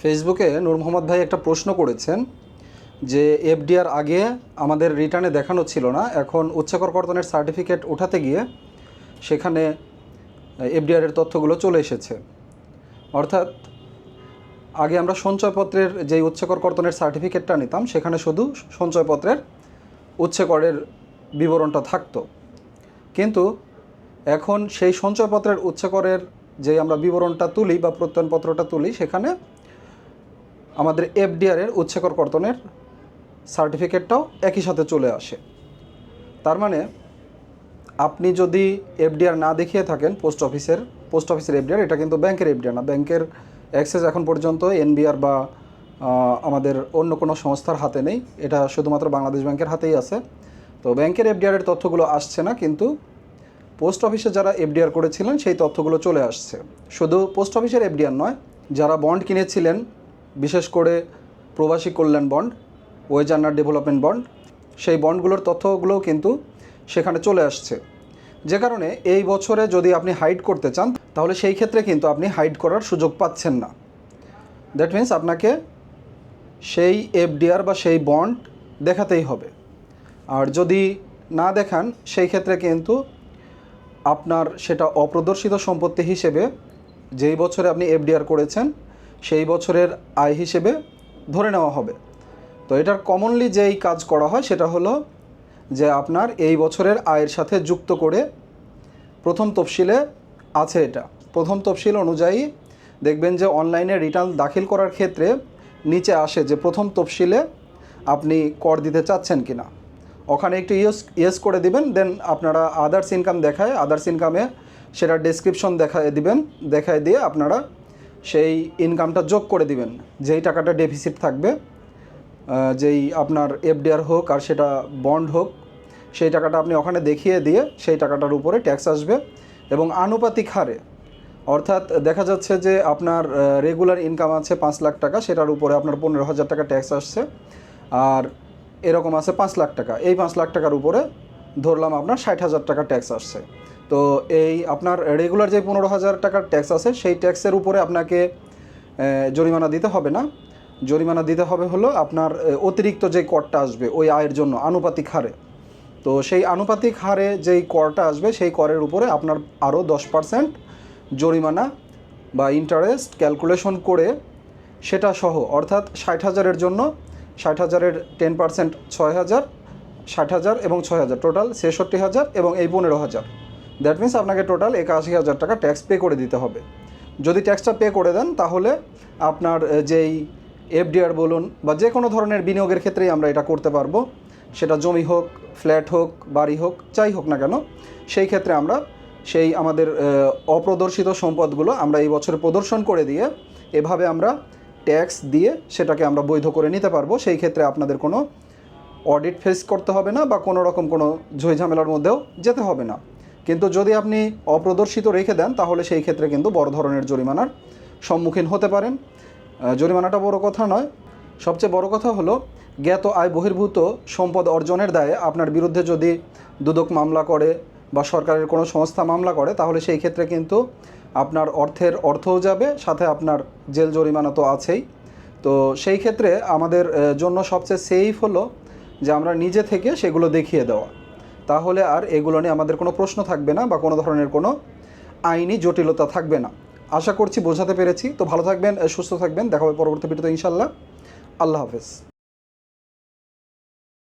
ফেসবুকে নূর মোহাম্মদ ভাই একটা প্রশ্ন করেছেন যে, এফডিআর আগে আমাদের রিটার্নে দেখানো ছিল না, এখন উচ্চকর কর্তনের সার্টিফিকেট ওঠাতে গিয়ে সেখানে এফডিআর এর তথ্যগুলো চলে এসেছে। অর্থাৎ আগে আমরা সঞ্চয়পত্রের যে উচ্চকর কর্তনের সার্টিফিকেটটা নিতাম, সেখানে শুধু সঞ্চয়পত্রের উচ্চকরের বিবরণটা থাকতো। কিন্তু এখন সেই সঞ্চয়পত্রের উচ্চকরের যে আমরা বিবরণটা তুলি বা প্রত্যয়নপত্রটা তুলি, সেখানে আমাদের এফডিআর এর উচ্চকর কর্তনের সার্টিফিকেটটাও একই সাথে চলে আসে। তার মানে আপনি যদি এফডিআর না দেখিয়ে থাকেন পোস্ট অফিসের পোস্ট অফিসের এফডিআর এটা কিন্তু ব্যাংকের এফডিআর না। ব্যাংকের অ্যাক্সেস এখন পর্যন্ত এনবিআর বা আমাদের অন্য কোনো সংস্থার হাতে নেই। এটা শুধুমাত্র বাংলাদেশ ব্যাংকের হাতেই আছে। তো ব্যাংকের এফডিআর এর তথ্যগুলো আসছে না, কিন্তু পোস্ট অফিসে যারা এফডিআর করেছিলেন সেই তথ্যগুলো চলে আসছে। শুধু পোস্ট অফিসের এফডিআর নয়, যারা বন্ড কিনেছিলেন বিশেষ করে প্রবাসী কল্যাণ bond wage earner development bond, সেই বন্ডগুলোর তথ্যগুলোও কিন্তু সেখানে চলে আসছে। যে কারণে এই বছরে যদি আপনি হাইড করতে চান, তাহলে সেই ক্ষেত্রে কিন্তু আপনি হাইড করার সুযোগ পাচ্ছেন না। দ্যাট মিন্স আপনাকে সেই এফডিআর বা সেই বন্ড দেখাতেই হবে। আর যদি না দেখান, সেই ক্ষেত্রে কিন্তু আপনার সেটা অপ্রদর্শিত সম্পত্তি হিসেবে যেই বছরে আপনি এফডিআর করেছেন সেই বছরের আয় হিসেবে ধরে নেওয়া হবে। তো এটার কমনলি যেই কাজ করা হয় সেটা হলো যে আপনার এই বছরের আয়ের সাথে যুক্ত করে প্রথম তফসিলে আছে এটা। প্রথম তফসিল অনুযায়ী দেখবেন যে অনলাইনে রিটার্ন দাখিল করার ক্ষেত্রে নিচে আসে যে প্রথম তফসিলে আপনি কর দিতে চাচ্ছেন কি না ওখানে একটু ইয়েস ইয়েস করে দিবেন দেন আপনারা আদার্স ইনকাম দেখায় আদার্স ইনকামে সেটা ডেসক্রিপশন দেখায় দিবেন, দেখায় দিয়ে আপনারা সেই ইনকামটা যোগ করে দিবেন। যেই টাকাটা ডেফিসিট থাকবে যেই আপনার এফডিআর হোক আর সেটা বন্ড হোক, সেই টাকাটা আপনি ওখানে দেখিয়ে দিয়ে সেই টাকাটার উপরে ট্যাক্স আসবে এবং আনুপাতিক হারে, অর্থাৎ দেখা যাচ্ছে যে আপনার রেগুলার ইনকাম আছে পাঁচ লাখ টাকা, সেটার উপরে আপনার পনেরো হাজার টাকা ট্যাক্স আসছে আর এরকম আছে পাঁচ লাখ টাকা। এই পাঁচ লাখ টাকার উপরে ধরলাম আপনার ষাট হাজার টাকা ট্যাক্স আসছে। তো এই আপনার রেগুলার যে পনেরো হাজার টাকার ট্যাক্স আছে, সেই ট্যাক্সের উপরে আপনাকে জরিমানা দিতে হবে না। জরিমানা দিতে হবে হলো আপনার অতিরিক্ত যে করটা আসবে, ওই আয়ের জন্য আনুপাতিক হারে। তো সেই আনুপাতিক হারে যেই করটা আসবে, সেই করের উপরে আপনার আরও দশ পার্সেন্ট জরিমানা বা ইন্টারেস্ট ক্যালকুলেশন করে সেটা সহ, অর্থাৎ ষাট হাজারের জন্য ষাট হাজারের টেন পার্সেন্ট ছয় হাজার, ষাট হাজার এবং ছয় হাজার টোটাল ছেষট্টি হাজার এবং এই পনেরো হাজার। দ্যাট মিন্স আপনাকে টোটাল একাশি হাজার টাকা ট্যাক্স পে করে দিতে হবে। যদি ট্যাক্সটা পে করে দেন, তাহলে আপনার যেই এফডিআর বলুন বা যে কোনো ধরনের বিনিয়োগের ক্ষেত্রেই আমরা এটা করতে পারব। সেটা জমি হোক ফ্ল্যাট হোক, বাড়ি হোক, যাই হোক না কেন, সেই ক্ষেত্রে আমরা সেই আমাদের অপ্রদর্শিত সম্পদগুলো আমরা এই বছর প্রদর্শন করে দিয়ে এভাবে আমরা ট্যাক্স দিয়ে সেটাকে আমরা বৈধ করে নিতে পারব। সেই ক্ষেত্রে আপনাদের কোনো অডিট ফেস করতে হবে না বা কোনো রকম কোনো ঝামেলার মধ্যেও যেতে হবে না। কিন্তু যদি আপনি অপ্রদর্শিত রেখে দেন, তাহলে সেই ক্ষেত্রে কিন্তু বড় ধরনের জরিমানার সম্মুখীন হতে পারেন। জরিমানাটা বড় কথা নয়। সবচেয়ে বড় কথা হলো, জ্ঞাত আয় বহির্ভূত সম্পদ অর্জনের দায়ে আপনার বিরুদ্ধে যদি দুদক মামলা করে বা সরকারের কোনো সংস্থা মামলা করে, তাহলে সেই ক্ষেত্রে কিন্তু আপনার অর্থের অর্থও যাবে, সাথে আপনার জেল জরিমানা তো আছেই। তো সেই ক্ষেত্রে আমাদের জন্য সবচেয়ে সেফ হলো যে আমরা নিজে থেকে সেগুলো দেখিয়ে দেওয়া। তাহলে আর এগুলো নিয়ে আমাদের কোনো প্রশ্ন থাকবে না বা কোনো ধরনের কোনো আইনি জটিলতা থাকবে না। আশা করছি বোঝাতে পেরেছি। তো ভালো থাকবেন, সুস্থ থাকবেন। দেখা হবে পরবর্তী ভিডিওতে ইনশাল্লাহ আল্লাহ হাফেজ।